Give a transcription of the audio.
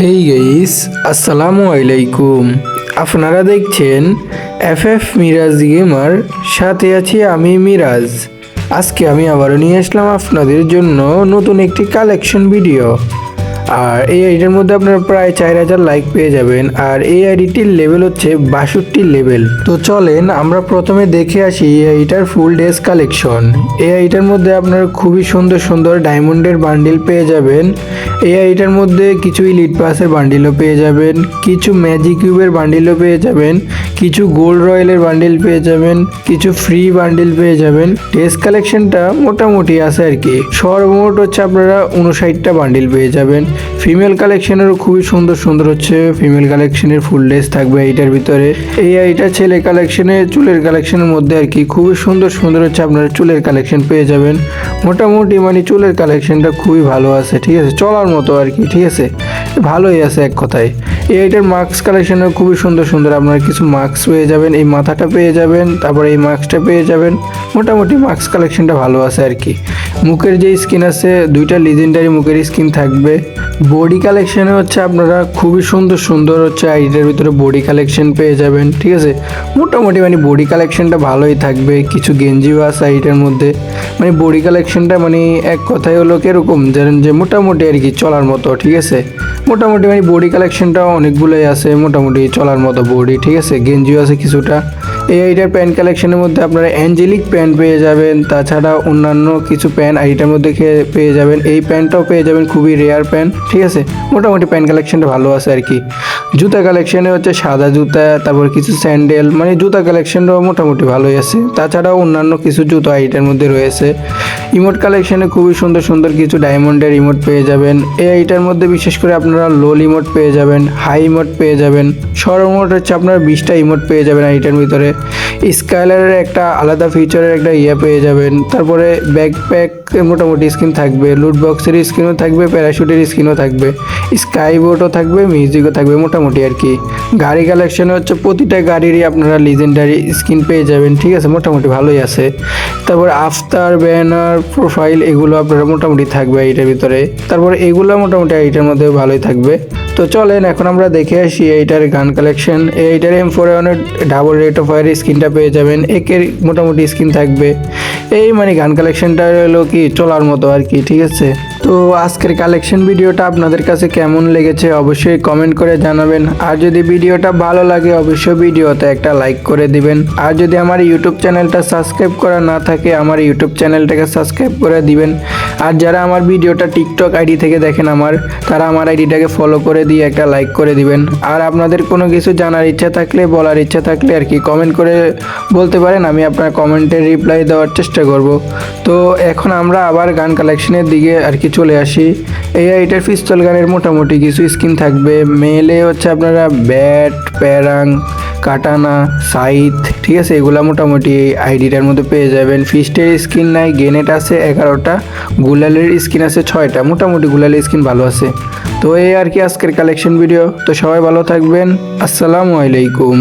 Hey guys আসসালামু আলাইকুম আপনারা দেখছেন এফ এফ মিরাজ গেমার, সাথে আছি আমি মিরাজ। আজকে আমি আবারও নিয়ে আসলাম আপনাদের জন্য নতুন একটি কালেকশন ভিডিও আর এই আইডির মধ্যে আপনারা প্রায় চার হাজার লাইক পেয়ে যাবেন। আর এই আইডিটির লেভেল হচ্ছে বাষট্টি লেভেল তো চলেন, আমরা প্রথমে দেখে আসি এই আইটার ফুল ডেস কালেকশন এই আইটার মধ্যে আপনারা খুবই সুন্দর সুন্দর ডায়মন্ডের বান্ডিল পেয়ে যাবেন। এই আইটার মধ্যে কিছু ইলিট পাসের বান্ডিলও পেয়ে যাবেন। কিছু ম্যাজিক কিউবের বান্ডিলও পেয়ে যাবেন। কিছু গোল্ড রয়্যালের বান্ডিল পেয়ে যাবেন। কিছু ফ্রি বান্ডিল পেয়ে যাবেন। টেস্ট কালেকশনটা মোটামুটি আছে আর কি। সর্বমোট হচ্ছে আপনারা উনষাটটা বান্ডিল পেয়ে যাবেন। ফিমেল কালেকশনেরও খুবই সুন্দর সুন্দর হচ্ছে। ফিমেল কালেকশনের ফুল ড্রেস থাকবে এইটার ভিতরে। এই এইটা ছেলে কালেকশনে চুলের কালেকশনের মধ্যে আর কি খুবই সুন্দর সুন্দর হচ্ছে আপনারা চুলের কালেকশন পেয়ে যাবেন। মোটামুটি মানে চুলের কালেকশনটা খুবই ভালো আছে, ঠিক আছে? চলার মতো আর কি, ঠিক আছে? ভালোই আছে এক কথায়। এই আইটার মাস্ক কালেকশনও খুবই সুন্দর সুন্দর আপনারা কিছু মাস্ক পেয়ে যাবেন, এই মাথাটা পেয়ে যাবেন, তারপরে এই মাস্কটা পেয়ে যাবেন, মোটামুটি মাস্ক কালেকশনটা ভালো আছে আর কি। মুখের যে স্কিন আছে, দুইটা লিজেন্ডারি মুখের স্কিন থাকবে। বডি কালেকশনে হচ্ছে আপনারা খুবই সুন্দর সুন্দর হচ্ছে আইডিটার ভিতরে বডি কালেকশন পেয়ে যাবেন, ঠিক আছে? মোটামুটি মানে বডি কালেকশনটা ভালোই থাকবে, কিছু গেঞ্জিও আছে আইটার মধ্যে। মানে বডি কালেকশনটা মানে এক কথায় হলো কীরকম জানেন যে মোটামুটি আর কি চলার মতো, ঠিক আছে? মোটামুটি মানে বডি কালেকশনটা অনেকগুলোই আছে মোটামুটি চলার মতো বডি ঠিক আছে? গেঞ্জিও আছে কিছুটা। এই আইটার প্যান্ট কালেকশনের মধ্যে আপনারা অ্যাঞ্জেলিক প্যান্ট পেয়ে যাবেন তাছাড়া অন্যান্য কিছু প্যান্ট আইটার মধ্যে পেয়ে যাবেন। এই প্যান্টটাও পেয়ে যাবেন, খুবই রেয়ার প্যান্ট ঠিক আছে? মোটামুটি প্যান্ট কালেকশনটা ভালো আছে আর কি। জুতা কালেকশনে হচ্ছে সাদা জুতা, তারপর কিছু স্যান্ডেল মানে জুতা কালেকশনটাও মোটামুটি ভালোই আছে। তাছাড়াও অন্যান্য কিছু জুতো আইটার মধ্যে রয়েছে। ইমোট কালেকশনে খুবই সুন্দর সুন্দর কিছু ডায়মন্ডের ইমোট পেয়ে যাবেন। এই আইটার মধ্যে বিশেষ করে আপনারা লো ইমোট পেয়ে যাবেন হাই ইমোট পেয়ে যাবেন। সর্বমোট হচ্ছে আপনারা বিশটা ইমোট পেয়ে যাবেন আইটার ভিতরে। স্কাইলারের একটা আলাদা ফিচারের একটা ইয়ে পেয়ে যাবেন। তারপরে ব্যাকপ্যাক মোটামুটি স্কিন থাকবে লুট বক্সের স্কিনও থাকবে প্যারাশুটের স্কিনও থাকবে স্কাই থাকবে মিউজিকও থাকবে, মোটামুটি আর কি। গাড়ি কালেকশনে হচ্ছে প্রতিটা গাড়িরই আপনারা লিজেন্ডারি স্কিন পেয়ে যাবেন, ঠিক আছে? মোটামুটি ভালোই আছে। তারপর আফতার ব্যানার প্রোফাইল এগুলো আপনারা মোটামুটি থাকবে এইটার ভিতরে। তারপর এগুলো মোটামুটি এইটার মধ্যে ভালোই থাকবে। তো চলেন, এখন আমরা দেখে আসি এইটার গান কালেকশন এইটার এম ফোর ওয়ানের ডাবল রেট অফ ফায়ার স্ক্রিনটা পেয়ে যাবেন। একের মোটামুটি স্ক্রিন থাকবে। এই মানে গান কালেকশনটা হলো কি, চলার মতো আর কি, ঠিক আছে? তো আজকের কালেকশন ভিডিওটা আপনাদের কাছে কেমন লেগেছে অবশ্যই কমেন্ট করে জানাবেন। আর যদি ভিডিওটা ভালো লাগে, অবশ্যই ভিডিওতে একটা লাইক করে দিবেন। আর যদি আমার ইউটিউব চ্যানেলটা সাবস্ক্রাইব করা না থাকে, আমার ইউটিউব চ্যানেলটাকে সাবস্ক্রাইব করে দিবেন। আর যারা আমার ভিডিওটা টিকটক আইডি থেকে দেখেন আমার, তারা আমার আইডিটাকে ফলো করে দিয়ে একটা লাইক করে দিবেন। আর আপনাদের কোনো কিছু জানার ইচ্ছা থাকলে, বলার ইচ্ছা থাকলে আর কি কমেন্ট করে বলতে পারেন, আমি আপনার কমেন্টের রিপ্লাই দেওয়ার চেষ্টা করব। তো এখন আমরা আবার গান কালেকশনের দিকে আর কি চলে আসি। এই আইটার পিস্তল গানের মোটামুটি কিছু স্কিন থাকবে। মেলে হচ্ছে আপনারা ব্যাট প্যারাং কাটানা, সাইথ, ঠিক আছে? এগুলা মোটামুটি এই আইডিটার মধ্যে পেয়ে যাবেন। ফিস্টের স্কিন নাই, গেনেট আছে এগারোটা, গুলালের স্কিন আছে ছয়টা। মোটামুটি গুলালের স্কিন ভালো আছে। তো এই আর কি আজকের কালেকশন ভিডিও তো সবাই ভালো থাকবেন। আসসালামু আলাইকুম।